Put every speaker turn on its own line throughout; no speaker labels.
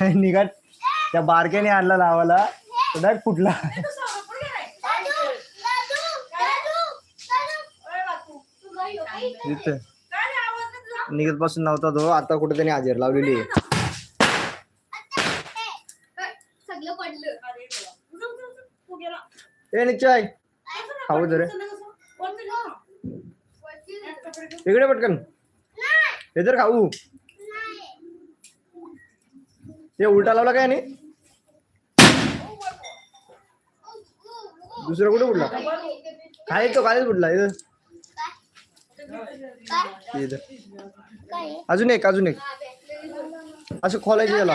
निघत. त्या बारक्याने आणला लावाला तो डायरेक्ट फुटला. निघत पासून नव्हता तो. आता कुठे त्याने हजेर लावलेली आहे. ए निश्चय. खाऊ दे रे इकडे पटकन. हे तर खाऊ. ते उलटा लावला काय नाही दुसरा कुठे उडला खाली तो खालीच उडला इथं. अजून एक अजून एक. असं खोलायचं त्याला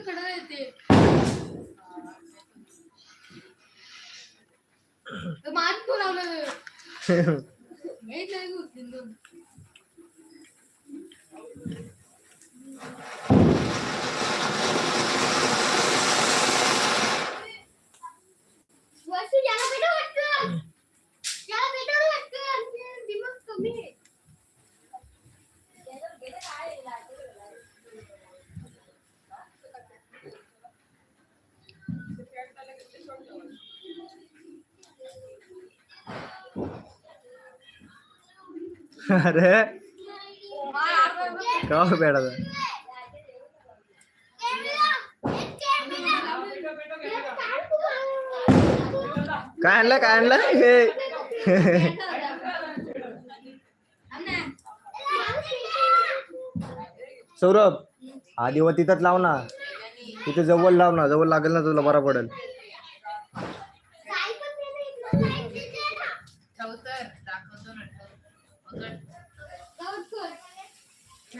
तिकडं येते. माझ तू लावलं
अरे का हो बेडा काय आणलं काय आणलं? हे. सौरभ आधी व तिथंच लाव ना. तिथे जवळ लाव ना जवळ लागेल ना तुला बरा पडेल
ठेवतर दाखवतो ना ठेव पकड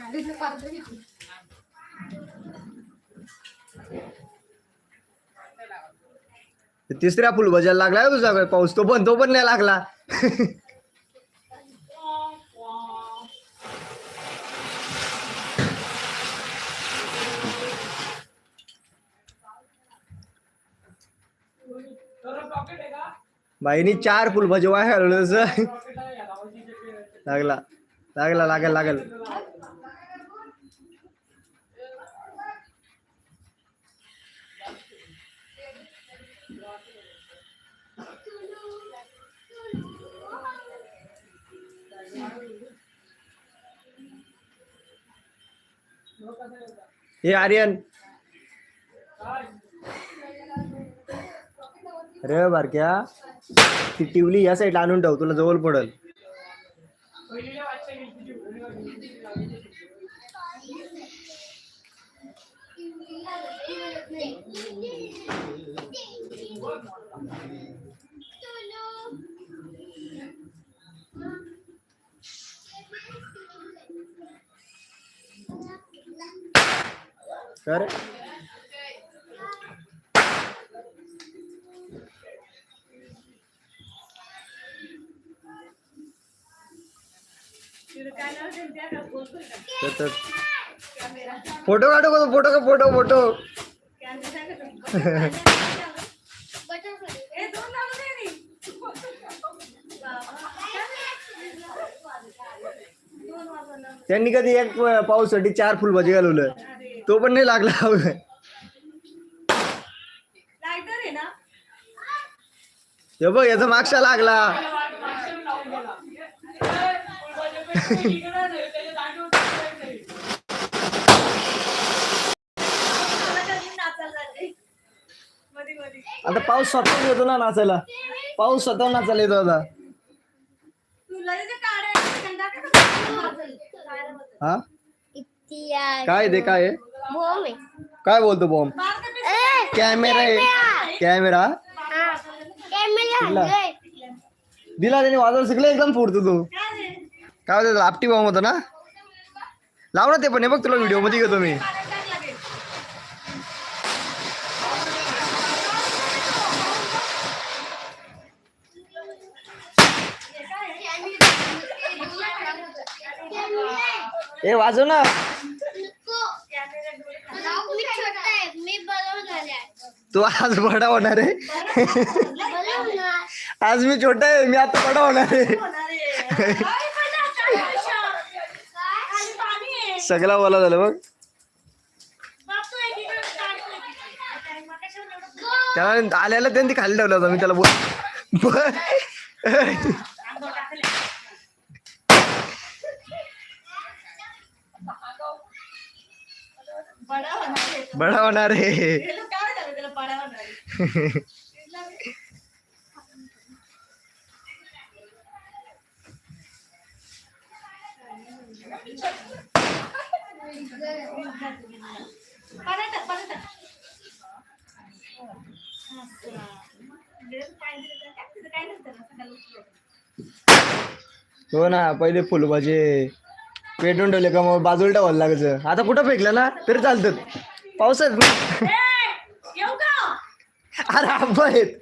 तिसऱ्या फुल बजायला लागलाय तुझा काय पाऊस? तो पण तो पण नाही लागला. बाईनी चार फुल भजवा लागला. लागला लागल लागल. हे आर्यन. अरे बारक्या ती टिवली या साईडला आणून ठेव तुला जवळ पडल. कर
तिकडे काय लावलं त्या का? बोलतोय का?
तर- तर फोटो काढू का फोटो का फोटो फोटो
बटरफ्लाय
ए दोन लावून दे नी. दोन वाजवलं.
त्यांनी कधी एक पाऊसाठी चार फुलभाजी घालवलं तो पण नाही लागला.
लायटर आहे ना?
हे बघ याचा मागचा लागला. आता पाऊस स्वतः येतो ना नाचायला. पाऊस स्वतः नाचायला येतो आता? हा काय ते काय आहे काय बोलतो बॉम्ब
ए,
कॅमेरा आहे कॅमेरा
हा. कॅमेरा
कुठला?
हलतोय.
दिला त्याने वाजवायला शिकलं एकदम फोडतो तू
काय
होतं आपटी बॉम्ब होता ना लाव ना ते पण हे बघ तुला व्हिडिओमध्ये घेतो मी? ए वाजव ना
कॅमेरा डोळे खाली.
मी छोटा आहे मी बरोबर झाले
तू आज बडा होणार आहे? आज मी छोटा आहे मी आता बडा होणार आहे. सगळा बोला झालं बघ.
मग
त्याला आल्याला त्यांनी खाली ठेवलं होतं मी त्याला बोल.
बडा होणार आहे.
बडा होणार आहे.
हो ना
पहिले फुलभाजे पेटून ठेवले का? मग बाजूला ठेवायला लागायचं. आता कुठं फेकलं ना? तरी चालतं. पावसात
ए,
अरे आहेत.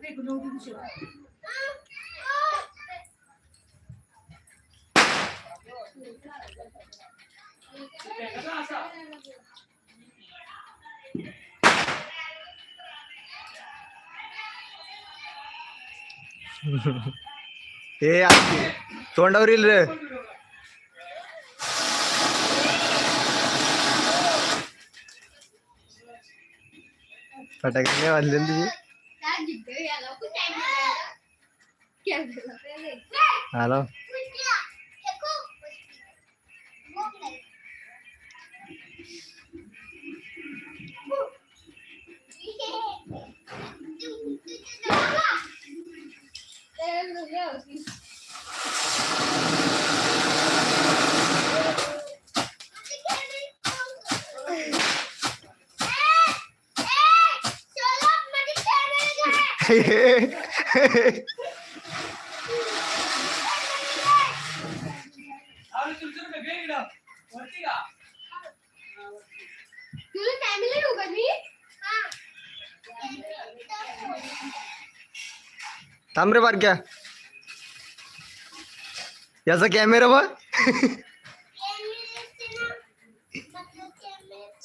Thank
you. आहे. तोंडावर येईल रे फटाके नाही वाजले ना तुझे हॅलो
Hey, hey, hey.
थांब रे बारक्या. याचा कॅमेरा बघ.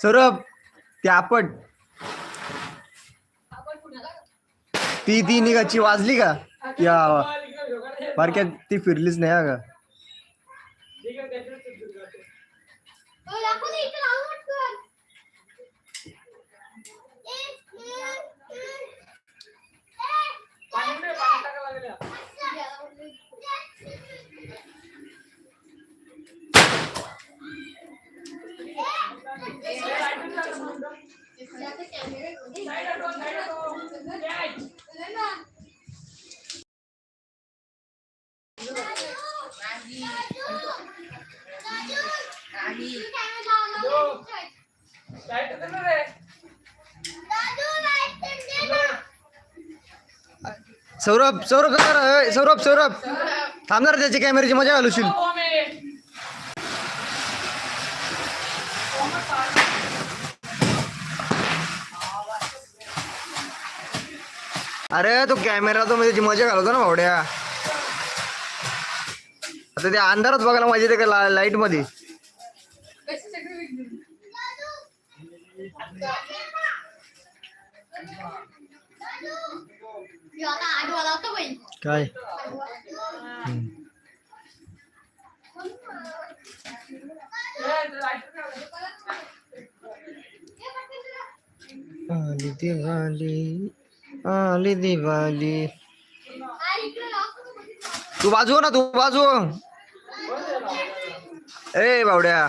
सौरभ ते आपट. ती ती निघाची वाजली का? या बारक्या ती फिरलीच नाही का सौरभ सौरभ सौरभ सौरभ. सौरभ थांबणार त्याची कॅमेऱ्याची मजा घालूशील अरे तो कॅमेरा तो त्याची मजा घालवतो ना भावड्या. आता ते अंधारात बघायला माझी ते का
लाइटमध्ये? लावतो बाई.
काय आली दिवाळी आली दिवाळी
आ, इकडे लावतो बाई.
तू बाजू हो ना तू बाजू हो. ए बावड्या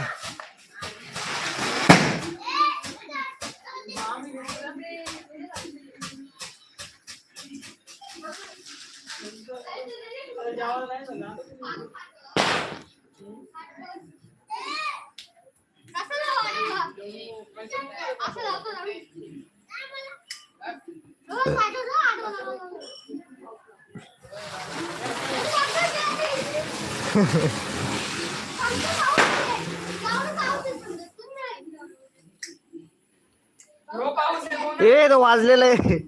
ए तो वाजलेला आहे.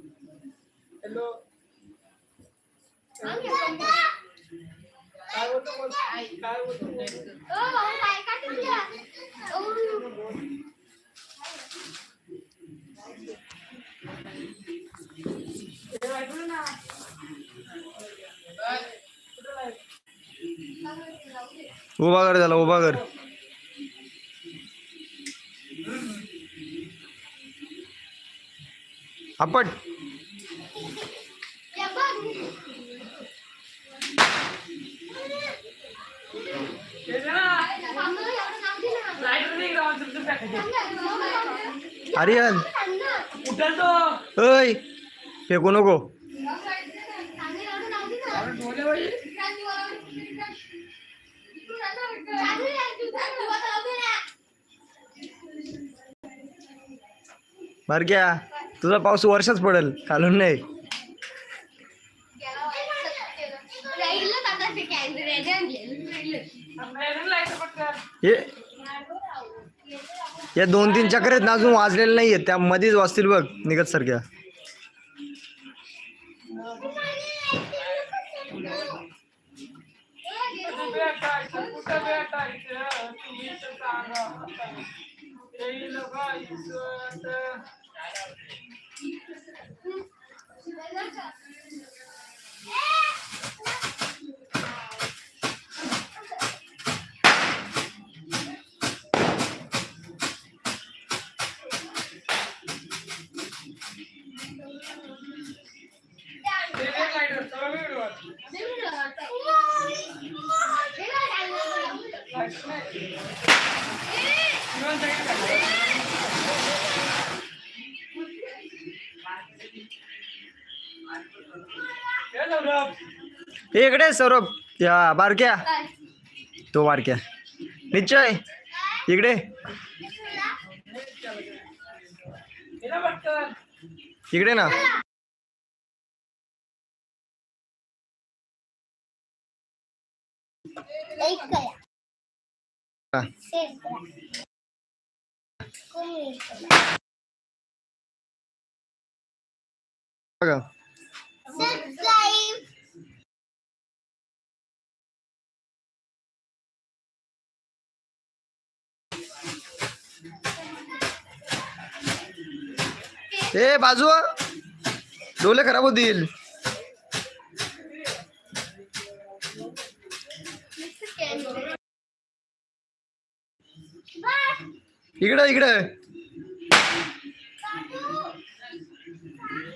उभा कर त्याला उभा कर
आपण
आर्यन. ऐ फेकू नको.
बर
घ्या. तुझा पाऊस वर्षच पडेल घालून नाही
राहिलं का आता ते कॅन्सर आहे, आणलेलं, राहिलं.
हे या दोन तीन चक्र आहेत ना अजून वाजलेले नाही आहेत. त्या मध्येच वाजतील बघ निघत सारख्या. इकडे सौरभ। या बारक्या तो बारक्या निश्चय। इकडे इकडे ना. बघा ए बाजू डोले खराब होतील. इकडे इकडे.